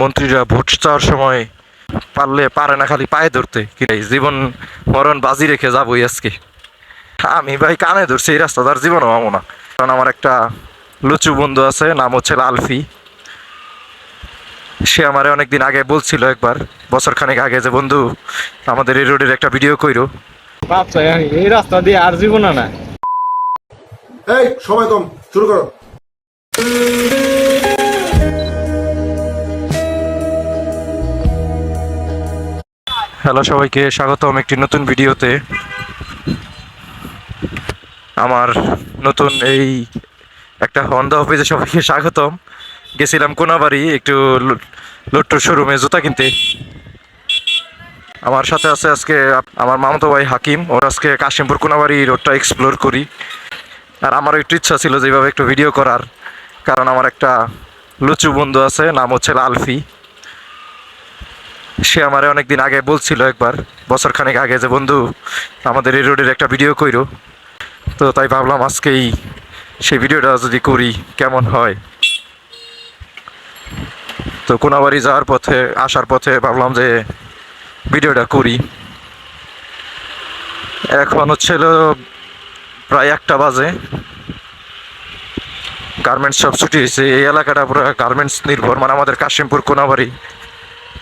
মন্ত্রীরা ভোট চাওয়ার সময় পারলে পারে না খালি পায়ে ধরতে। কি জীবন মরণ বাজি রেখে যাবোই আজকে। আমি ভাই কানে ধরছি এই রাস্তা তার জীবনও পাবো না। কারণ আমার একটা লুচু বন্ধু আছে নাম হচ্ছে আলফি সে আমারে অনেকদিন আগে বলছিল একবার বছর খানেক আগে যে বন্ধু আমাদের এই রোডের একটা ভিডিও কইরো। ভাবছ এই রাস্তা দিয়ে আর জীবন না এই সময় কম শুরু করো। হ্যালো সবাইকে, স্বাগতম একটি নতুন ভিডিওতে। আমার নতুন এই একটা হন্ডা অফিসে সবাইকে স্বাগতম। গেছিলাম কোনাবাড়ি, একটু লোট্টুর শোরুমে জুতা কিনতে। আমার সাথে আছে আজকে আমার মামাতো ভাই হাকিম, ওর আজকে কাশিমপুর কোনাবাড়ি রোডটা এক্সপ্লোর করি। আর আমারও একটু ইচ্ছা ছিল যেভাবে একটু ভিডিও করার, কারণ আমার একটা লুচু বন্ধু আছে, নাম হচ্ছে আলফি সে আমারে অনেকদিন আগে বলছিল একবার বছর খানেক আগে যে, বন্ধু, আমাদের এই রোডের একটা ভিডিও কইরো। তো তাই ভাবলাম আজকেই সেই ভিডিওটা যদি করি, কেমন হয়? তো কোনাবাড়ি যাওয়ার পথে, আসার পথে ভাবলাম যে ভিডিওটা করি। এখন হচ্ছিল প্রায় একটা বাজে। গার্মেন্টস সব ছুটি হয়েছে। এই এলাকাটা পুরো গার্মেন্টস নির্ভর মানে আমাদের কাশিমপুর, কোনাবাড়ি।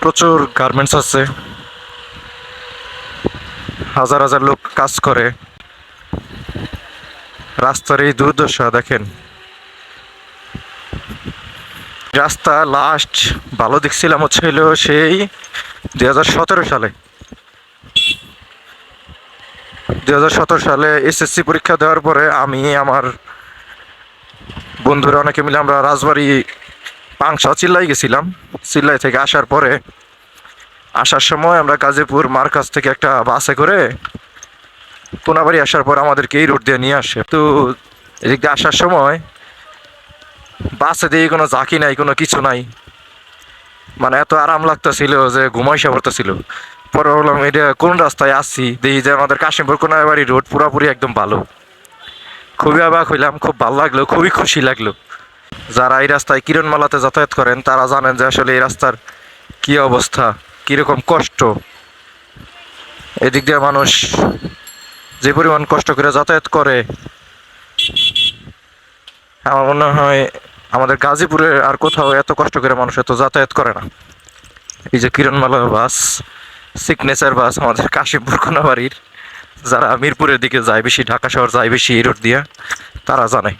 প্রচুর গার্মেন্টস আছে। হাজার হাজার লোক কাজ করে। রাস্তার এই দুর্দশা, দেখেন। রাস্তা লাস্ট ভালো দেখছিলাম হচ্ছিল সেই দুই হাজার সতেরো সালে। দুই হাজার সতেরো সালে এসএসসি পরীক্ষা দেওয়ার পরে আমি আমার বন্ধুরা অনেকে মিলে আমরা রাজবাড়ি পাংশা চিল্লাই গেছিলাম। চিল্লাই থেকে আসার পরে আসার সময় আমরা গাজীপুর মার কাছ থেকে একটা বাসে করে কোনাবাড়ি আসার পর আমাদেরকে এই রোড দিয়ে নিয়ে আসে। তো এদিক দিয়ে আসার সময় বাসে দিয়ে কোনো জাকি নাই, কোনো কিছু নাই। মানে এত আরাম লাগতেছিল যে ঘুমাইসা পড়তেছিল। পরে বললাম এটা কোন রাস্তায় আসছি দেখি যে আমাদের কাশিমপুর কোনাবাড়ি রোড পুরোপুরি একদম ভালো। খুবই অবাক হইলাম, খুব ভালো লাগল, খুবই খুশি লাগল। যারা এই রাস্তায় কিরণমালাতে যাতায়াত করেন, তারা জানেন যে আসলে এই রাস্তার কি অবস্থা, কীরকম কষ্ট। এদিক দিয়ে মানুষ যে পরিমাণ কষ্ট করে যাতায়াত করে, আমার মনে হয় আমাদের গাজীপুরে আর কোথাও এত কষ্ট করে মানুষ এত যাতায়াত করে না। এই যে কিরণমালা বাস, সিগনেচার বাস আমাদের কাশিমপুর কোনাবাড়ির, যারা মিরপুরের দিকে যায় বেশি, ঢাকা শহর যায় বেশি, এই রোড দিয়া, তারা জানে।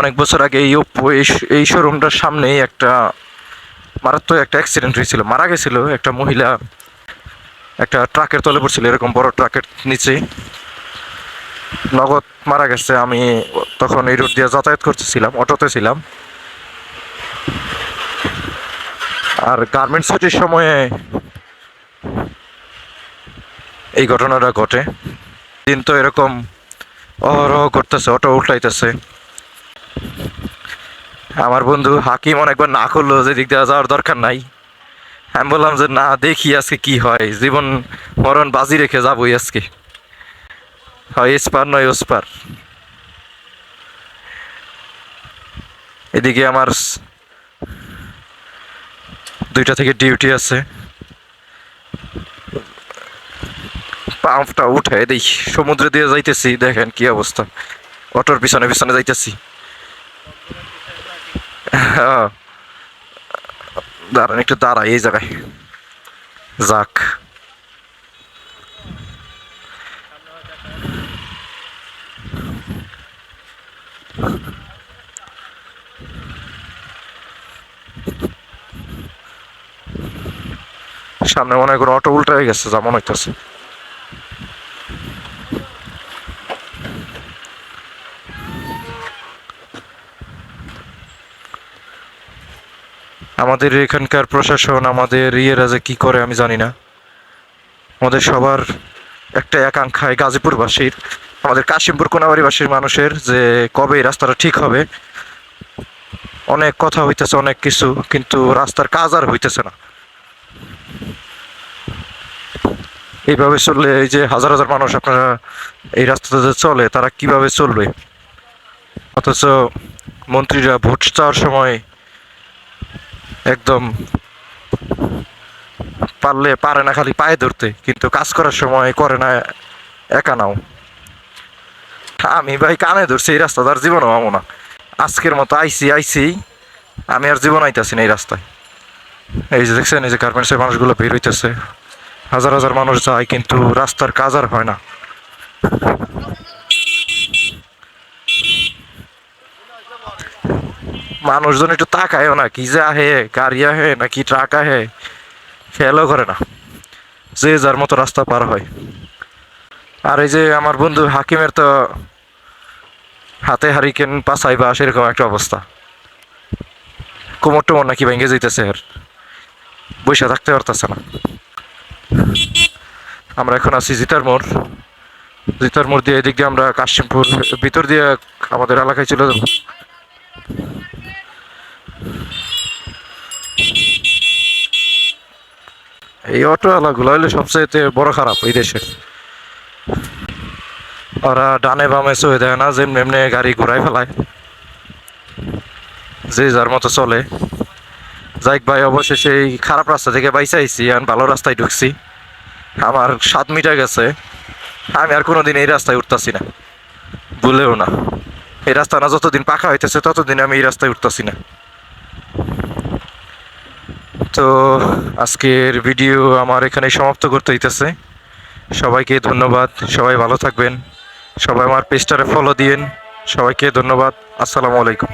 অনেক বছর আগে এই ওপ্পো এই শোরুমটার সামনেই একটা মারাত্মক একটা অ্যাক্সিডেন্ট হয়েছিল। মারা গেছিল একটা মহিলা। একটা ট্রাকের তলে পড়ছিল, এরকম বড় ট্রাকের নিচে। নগদ মারা গেছে, আমি তখন এই রোড দিয়ে যাতায়াত করতেছিলাম, অটোতে ছিলাম। আর গার্মেন্টস ছুটির সময়ে এই ঘটনাটা ঘটে। দিন তো এরকম অহরহ করতেছে, অটো উল্টাইতেছে। আমার বন্ধু হাকিম অনেকবার না করল যে দিক দিয়ে যাওয়ার দরকার নাই। আমি বললাম যে, না, দেখি আজকে কি হয়। জীবন মরণ বাজি রেখে যাবোই আজকে। হয় এসপার, নয় ওসপার। এদিকে আমার দুইটা থেকে ডিউটি আছে। পাম্পটা উঠে দেখি সমুদ্র দিয়ে যাইতেছি, দেখেন কি অবস্থা। অটোর পিছনে পিছনে যাইতেছি। হ্যাঁ। দাঁড়ান, একটু দাঁড়াই এই জায়গায় যাক সামনে মনে হয় অটো উল্টা হয়ে গেছে, যা মনে হইতেছে আমাদের এখানকার প্রশাসন, আমাদের ইয়েরা যে কী করে আমি জানি না। আমাদের সবার একটা একাঙ্ক্ষায় গাজীপুরবাসীর আমাদের কাশিমপুর কোনাবাড়িবাসীর মানুষের যে কবে রাস্তাটা ঠিক হবে, অনেক কথা হইতেছে, অনেক কিছু, কিন্তু রাস্তার কাজ আর হইতেছে না। এইভাবে চললে এই যে হাজার হাজার মানুষ আপনারা এই রাস্তাতে যে চলে, তারা কীভাবে চলবে? অথচ মন্ত্রীরা ভোট চাওয়ার সময় একদম পারলে পারে না খালি পায়ে ধরতে, কিন্তু কাজ করার সময় করে না, একা নাও। আমি ভাই কানে ধরছি, এই রাস্তা তার জীবনও আমো না। আজকের মতো আইসি আইসি আমি আর জীবন আইতাছি না এই রাস্তায়। এই যে দেখছেন, এই যে গার্মেন্টসের মানুষগুলো বের হইতেছে। হাজার হাজার মানুষ যায়, কিন্তু রাস্তার কাজ আর হয় না। মানুষজন একটু তাকায়ও না, কি যে আহে, গাড়ি আহে, নাকি ট্রাক আহে, খেয়ালও করে না। যে যার মতো রাস্তা পার হয়। আর এই যে আমার বন্ধু হাকিমের তো হাতে হারিকেন পাছাই বা সেরকম একটা অবস্থা। কোমর টোমর নাকি ভেঙে যাইতেছে আর। বসে থাকতে পারতেছে না। আমরা এখন আছি জিতার মোড়। জিতার মোড় দিয়ে এদিক দিয়ে আমরা কাশিমপুর, ভিতর দিয়ে আমাদের এলাকায় চলে যাব। এই অটোওয়ালাগুলো হইলে সবচেয়ে বড় খারাপ এই দেশের। ওরা ডানে বামে চয়ে দেয় না, যেমনি এমনি গাড়ি ঘুরাই ফেলায়। যে যার মতো চলে। যাইক ভাই, অবশেষে এই খারাপ রাস্তা থেকে বাইসে আইছি, আর ভালো রাস্তায় ঢুকছি। আমার সাত মিটার গেছে। আমি আর কোনোদিন এই রাস্তায় উঠতাছি না। ভুলেও না। এই রাস্তা না যতদিন পাকা হইতেছে, ততদিন আমি এই রাস্তায় উঠতাছি না। তো আজকের ভিডিও আমার এখানে সমাপ্ত করতে হইতেছে। সবাইকে ধন্যবাদ, সবাই ভালো থাকবেন, সবাই আমার পেজটারে ফলো দিয়েন, সবাইকে ধন্যবাদ, আসসালামু আলাইকুম।